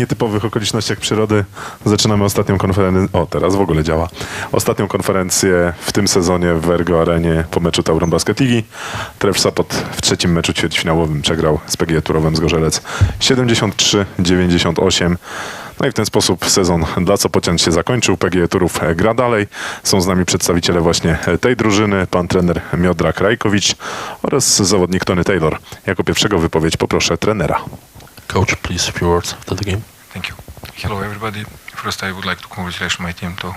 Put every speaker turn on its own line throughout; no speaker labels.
nietypowych okolicznościach przyrody zaczynamy ostatnią konferencję. O, teraz w ogóle działa. Ostatnią konferencję w tym sezonie w Ergo Arenie po meczu Tauron Basket Ligi. Tref Sapot w trzecim meczu ćwierćfinałowym przegrał z PGE Turowem z Gorzelec 73-98. No i w ten sposób sezon dla Sopocian się zakończył. PGE Turów gra dalej. Są z nami przedstawiciele właśnie tej drużyny, pan trener Miodra Krajkowicz oraz zawodnik Tony Taylor. Jako pierwszego wypowiedź poproszę trenera.
Coach, please, a few words after the game.
Thank you. Hello, everybody. First, I would like to congratulate my team to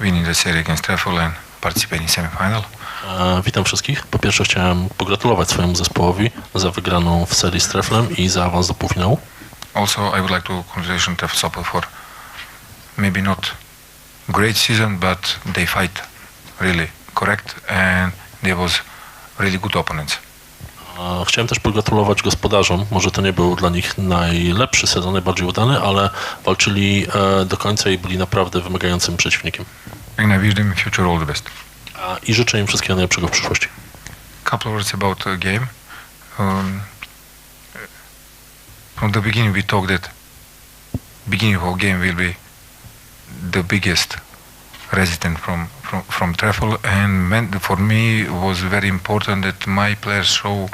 winning the series against Treffel and participating in semi-final.
E, witam wszystkich. Po pierwsze chciałem pogratulować swojemu zespołowi za wygraną w serii z Treflem i za awans do półfinału.
Also, I would like to congratulate Treff Sopel for maybe not great season, but they fight really correct and there was really good opponents.
Chciałem też pogratulować gospodarzom. Może to nie był dla nich najlepszy sezon, najbardziej udany, ale walczyli e, do końca i byli naprawdę wymagającym przeciwnikiem.
And I wish them in future all the best.
I życzę im wszystkiego najlepszego w przyszłości.
couple words about the game. Um, from the beginning, we talked that beginning of game will be the biggest resident from from from Treffel, and meant for me was very important that my players show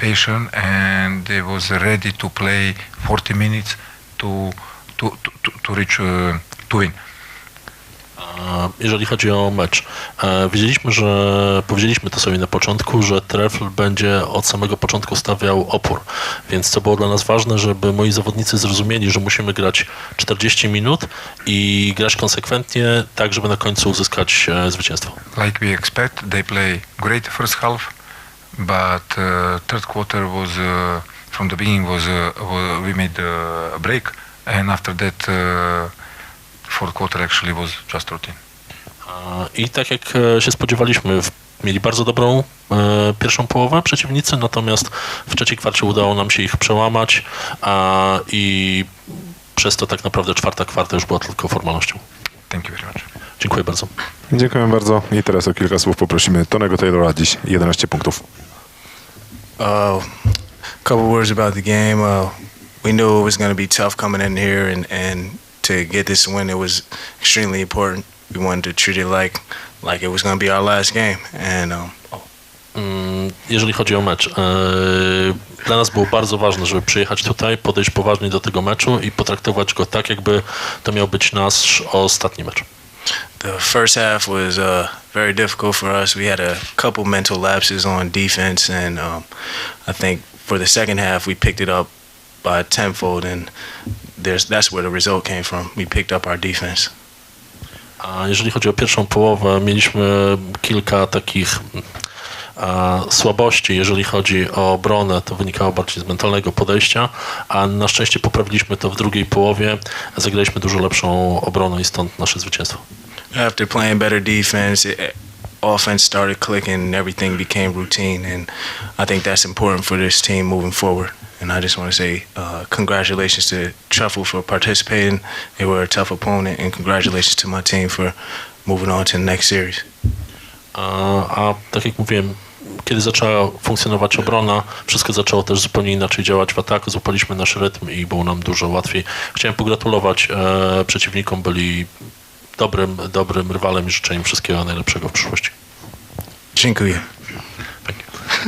patience and they was ready to play 40 minutes to to to, to, reach uh, to win.
Jeżeli chodzi o mecz, e, wiedzieliśmy, że powiedzieliśmy to sobie na początku, że Trefl będzie od samego początku stawiał opór, więc co było dla nas ważne, żeby moi zawodnicy zrozumieli, że musimy grać 40 minut i grać konsekwentnie, tak żeby na końcu uzyskać e, zwycięstwo.
like we expect. They play great first half, but uh, third quarter was uh, from the beginning was, uh, wa- we made a break, and after that fourth quarter actually was just routine.
I tak jak e, się spodziewaliśmy, mieli bardzo dobrą e, pierwszą połowę przeciwnicy, natomiast w trzeciej kwarcie udało nam się ich przełamać a, i przez to tak naprawdę czwarta kwarta już była tylko formalnością.
Thank you very much.
Dziękuję bardzo.
Dziękuję bardzo i teraz o kilka słów poprosimy Tonego Taylora, dziś 11 punktów.
Uh, couple words about the game. Uh, we knew it was going to be tough coming in here, and, and to get this win, it was extremely important. We wanted to treat it like like it was going to be our last game, and um,
Mm, Jeżeli chodzi o mecz, e, dla nas było bardzo ważne, żeby przyjechać tutaj, podejść poważnie do tego meczu i potraktować go tak, jakby to miał być nasz ostatni mecz.
The first half was uh, very difficult for us. We had a couple mental lapses on defense, and um, I think for the second half, we picked it up by tenfold, and there's that's where the result came from. We picked up our defense.
A jeżeli chodzi o pierwszą połowę, mieliśmy kilka takich słabości, jeżeli chodzi o obronę, to wynikało bardziej z mentalnego podejścia, a na szczęście poprawiliśmy to w drugiej połowie, zagraliśmy dużo lepszą obronę i stąd nasze zwycięstwo.
After playing better defense, it, offense started clicking and everything became routine. And I think that's important for this team moving forward. And I just want to say uh, congratulations to Truffle for participating. They were a tough opponent, and congratulations to my team for moving on to the next series.
A, a tak jak mówiłem, kiedy zaczęła funkcjonować obrona, wszystko zaczęło też zupełnie inaczej działać w ataku, złapaliśmy nasz rytm i było nam dużo łatwiej. Chciałem pogratulować e, przeciwnikom, byli dobrym, dobrym rywalem i życzę im wszystkiego najlepszego w przyszłości.
Dziękuję.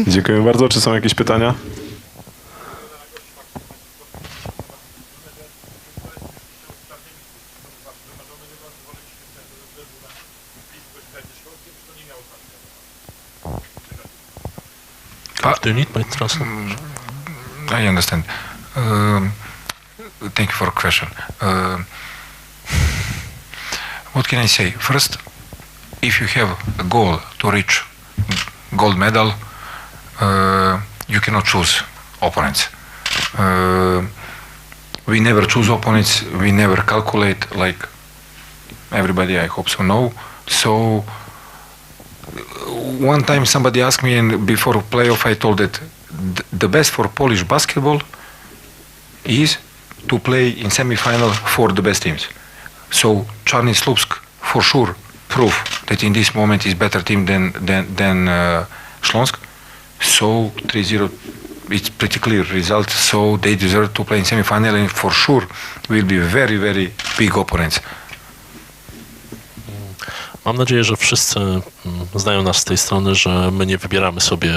Dziękuję bardzo. Czy są jakieś pytania?
Do you need my translate?
I understand. Um, thank you for the question. Um what can I say? First, if you have a goal to reach gold medal, uh, you cannot choose opponents. Uh, we never choose opponents. We never calculate like everybody. I hope so. know. So one time somebody asked me, and before playoff, I told that the best for Polish basketball is to play in semi-final for the best teams. So Czarny Slupsk for sure prove that in this moment is better team than than than uh, Śląsk. So 3-0 it's pretty clear result. So they deserve to play in semi-final, and for sure will be very, very big opponents.
Mam nadzieję, że wszyscy mm, znają nas z tej strony, że my nie wybieramy sobie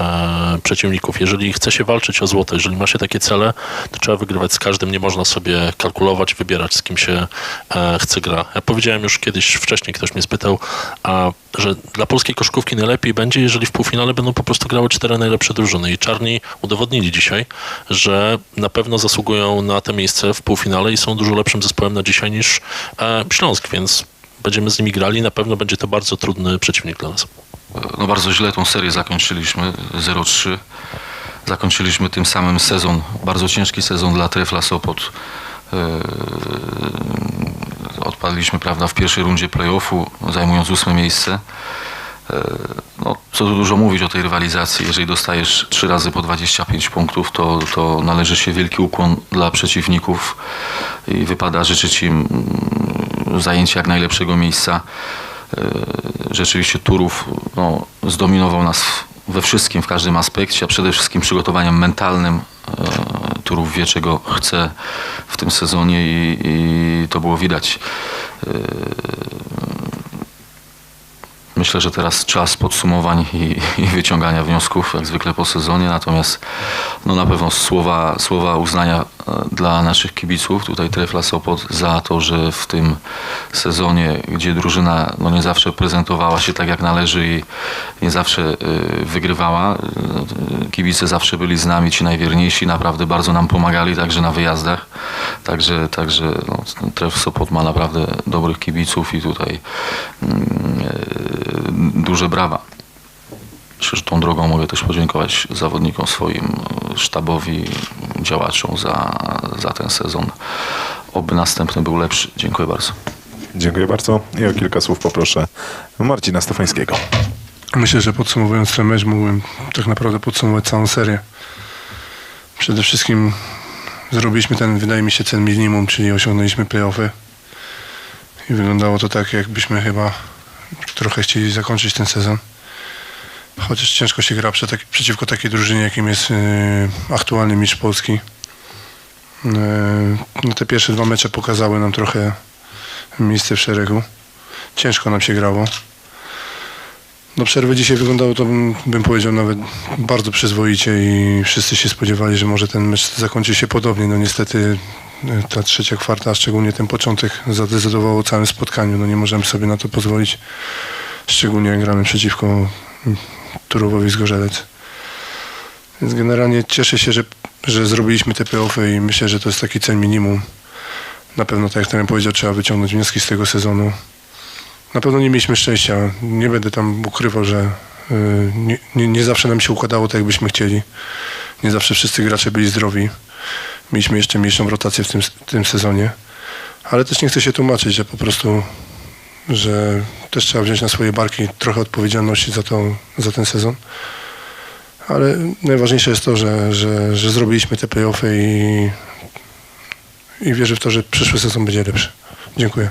e, przeciwników. Jeżeli chce się walczyć o złoto, jeżeli ma się takie cele, to trzeba wygrywać z każdym. Nie można sobie kalkulować, wybierać z kim się e, chce gra. Ja powiedziałem już kiedyś wcześniej, ktoś mnie spytał, a, że dla polskiej koszkówki najlepiej będzie, jeżeli w półfinale będą po prostu grały cztery najlepsze drużyny. I czarni udowodnili dzisiaj, że na pewno zasługują na te miejsce w półfinale i są dużo lepszym zespołem na dzisiaj niż e, Śląsk, więc będziemy z nimi grali. Na pewno będzie to bardzo trudny przeciwnik dla nas.
no bardzo źle tą serię zakończyliśmy 0-3. Zakończyliśmy tym samym sezon, bardzo ciężki sezon dla Trefla Sopot. Eee, Odpadliśmy prawda, w pierwszej rundzie playoffu, zajmując ósme miejsce. Eee, No, co tu dużo mówić o tej rywalizacji. Jeżeli dostajesz trzy razy po 25 punktów, to, to należy się wielki ukłon dla przeciwników i wypada życzyć im zajęcia jak najlepszego miejsca. E, Rzeczywiście Turów no, zdominował nas we wszystkim, w każdym aspekcie, a przede wszystkim przygotowaniem mentalnym. E, Turów wie, czego chce w tym sezonie i, i to było widać. Myślę, że teraz czas podsumowań i, i wyciągania wniosków, jak zwykle po sezonie. Natomiast no na pewno słowa, słowa uznania e, dla naszych kibiców, tutaj Trefla Sopot, za to, że w tym sezonie, gdzie drużyna no nie zawsze prezentowała się tak jak należy i nie zawsze e, wygrywała, e, kibice zawsze byli z nami, ci najwierniejsi, naprawdę bardzo nam pomagali, także na wyjazdach. Także, także no, Tref Sopot ma naprawdę dobrych kibiców i tutaj mm, duże brawa. Myślę, że tą drogą mogę też podziękować zawodnikom swoim, e, sztabowi, działaczom za, za ten sezon. Oby następny był lepszy. Dziękuję bardzo.
Dziękuję bardzo i o kilka słów poproszę Marcina Stefańskiego.
Myślę, że podsumowując ten mecz mógłbym tak naprawdę podsumować całą serię. Przede wszystkim zrobiliśmy ten, wydaje mi się, ten minimum, czyli osiągnęliśmy playoffy. I wyglądało to tak, jakbyśmy chyba trochę chcieli zakończyć ten sezon. Chociaż ciężko się gra przy tak, przeciwko takiej drużynie, jakim jest yy, aktualny mistrz Polski. Yy, no te pierwsze dwa mecze pokazały nam trochę miejsce w szeregu. Ciężko nam się grało. No przerwy dzisiaj wyglądało to, bym, powiedział, nawet bardzo przyzwoicie i wszyscy się spodziewali, że może ten mecz zakończy się podobnie. No niestety ta trzecia kwarta, a szczególnie ten początek zadecydował o całym spotkaniu. No nie możemy sobie na to pozwolić, szczególnie jak gramy przeciwko mm, Turowowi z Gorzelec. Więc generalnie cieszę się, że, że zrobiliśmy te playoffy i myślę, że to jest taki cel minimum. Na pewno, tak jak ten powiedział, trzeba wyciągnąć wnioski z tego sezonu. Na pewno nie mieliśmy szczęścia. Nie będę tam ukrywał, że y, nie, nie, nie zawsze nam się układało tak, jakbyśmy chcieli. Nie zawsze wszyscy gracze byli zdrowi. Mieliśmy jeszcze mniejszą rotację w tym, tym sezonie. Ale też nie chcę się tłumaczyć, że po prostu, że też trzeba wziąć na swoje barki trochę odpowiedzialności za, to, za ten sezon. Ale najważniejsze jest to, że, że, że zrobiliśmy te playoffy i, i wierzę w to, że przyszły sezon będzie lepszy. Dziękuję.